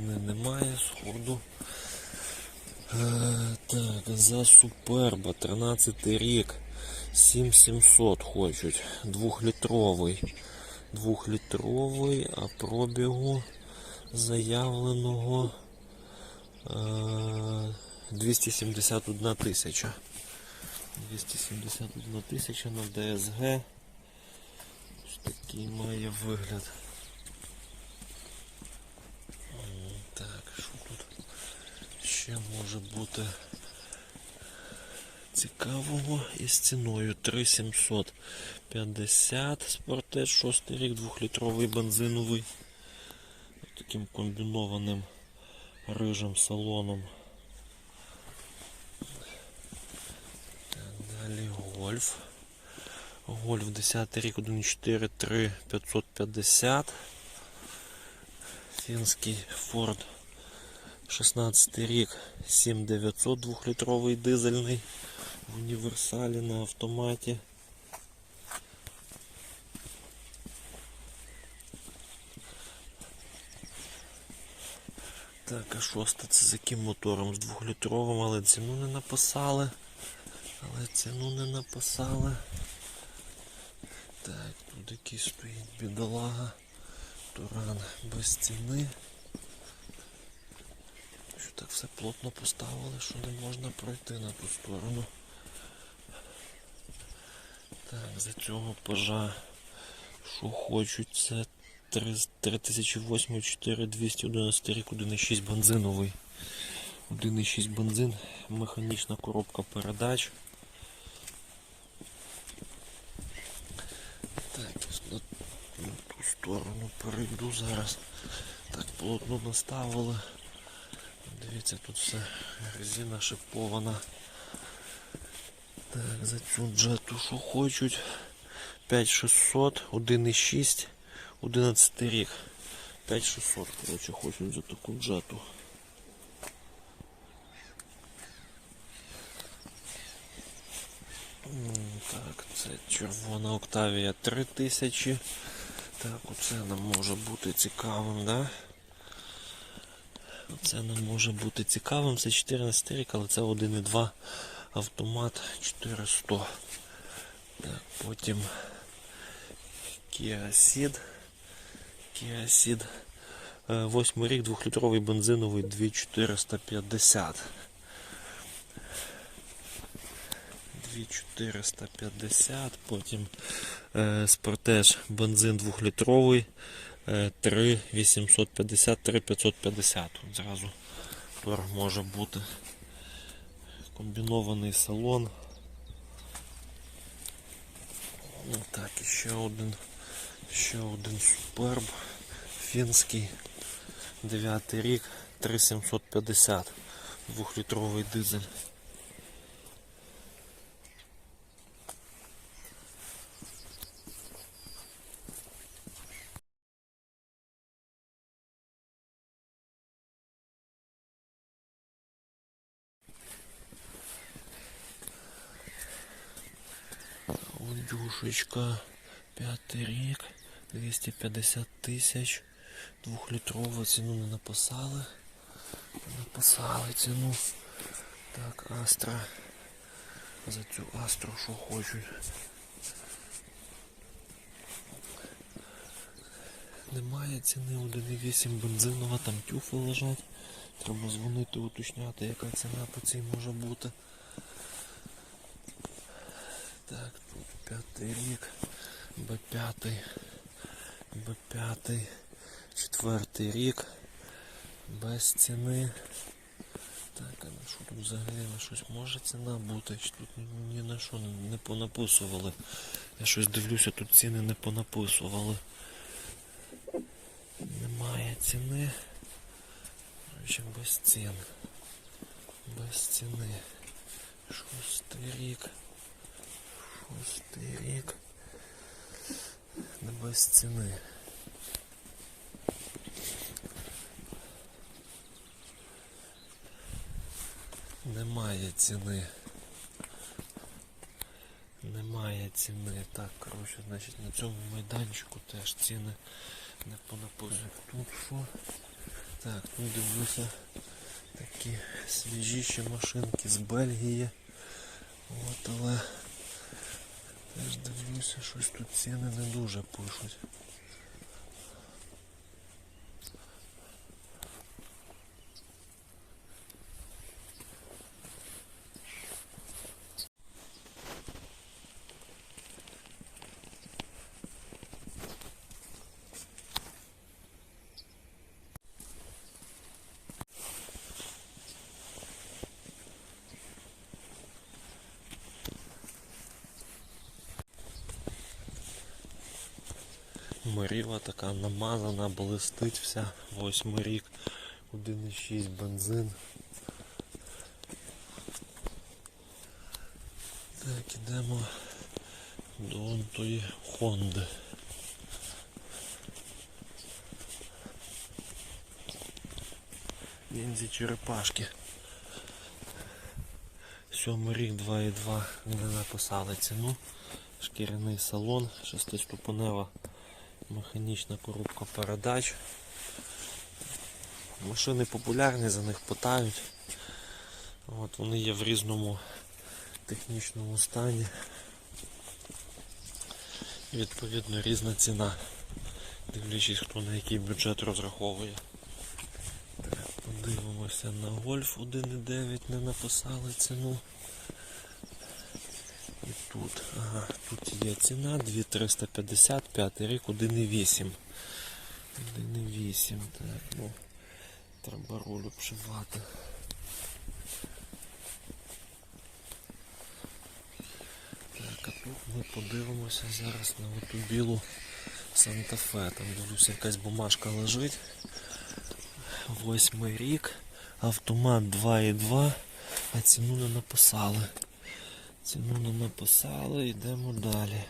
походу. Е, так, за Суперба 13 рік. 7700 хочуть. Двохлітровий. Двохлітровий, а пробігу заявленого е, 271 тисяча. 271 тисяча на ДСГ. Ось такий має вигляд. М, Так, що тут ще може бути цікавого із ціною 3750 спортеж 6 рік, 2-літровий бензиновий. Таким комбінованим рижим салоном. Далі гольф. Гольф 10 рік 1.4 3 550. Фінський Ford 16 рік 7900 2-літровий дизельний в універсалі на автоматі. Так, а шоста це з яким мотором? З двохлітровим, але ціну не написали. Але ціну не написали. Так, тут якийсь стоїть бідолага. Туран без ціни. Так все плотно поставили, що не можна пройти на ту сторону. Так, за цього пажа, що хочуть, це 3008 4211 рік 1.6 бензиновий. 1.6 бензин, механічна коробка передач. Так, на ту сторону перейду зараз. Так, плотно наставили. Дивіться, тут все резина шипована. Так, за цю джету що хочуть. 5600, 1,6, 11 рік. 5600, коротше, хочуть за таку джету. Так, це червона Октавія 3000. Так, оце нам може бути цікавим, да? Це нам може бути цікавим. Це 14 рік, але це 1,2 автомат 400. Так, потім Kia Ceed. Kia Ceed. 8 рік, 2-літровий бензиновий 2450. 2450, потім е, спортеж бензин 2-літровий 3850, 3550. Тут зразу тор може бути комбінований салон. Ну так, і ще один, ще один суперб фінський 9 рік 3750 двохлітровий дизель. Дюшечка, п'ятий рік, 250 тисяч, двохлітрова ціну не написали. Не написали ціну. Так, Астра. За цю Астру що хочуть. Немає ціни 1,8 бензинова, там тюфи лежать. Треба дзвонити, уточняти, яка ціна по цій може бути. Так, тут п'ятий рік, Б5, Б5, четвертий рік, без ціни. Так, а на що тут взагалі на щось може ціна бути? Чи тут ні- на що не- понаписували? Я щось дивлюся, тут ціни не понаписували. Немає ціни. Короче, без цін. Без ціни. Шостий рік. Шостий рік. Не без ціни. Немає ціни. Немає ціни. Так, коротше, значить на цьому майданчику теж ціни не понаписують. Тут що? Так, тут дивлюся такі свіжіші машинки з Бельгії. От, але теж дивлюся, щось тут ціни не дуже пишуть. Моріла така намазана, блистить вся. Восьмий рік, 1,6 бензин. Так, ідемо до тої Хонди. Ніндзі черепашки. Сьомий рік 2,2 не написали ціну. Шкіряний салон, шестиступенева механічна коробка передач. Машини популярні, за них питають. От вони є в різному технічному стані. Відповідно різна ціна. Дивлячись, хто на який бюджет розраховує. Так, подивимося на гольф 1,9 не написали ціну. І тут, ага, тут є ціна 2350, 5 рік 1,8. 1,8, так, ну, треба руль обшивати. Так, а тут ми подивимося зараз на оту білу Санта-Фе. Там дивлюся, якась бумажка лежить. Восьмий рік, автомат 2,2, а ціну не написали. Ціну не написали, йдемо далі.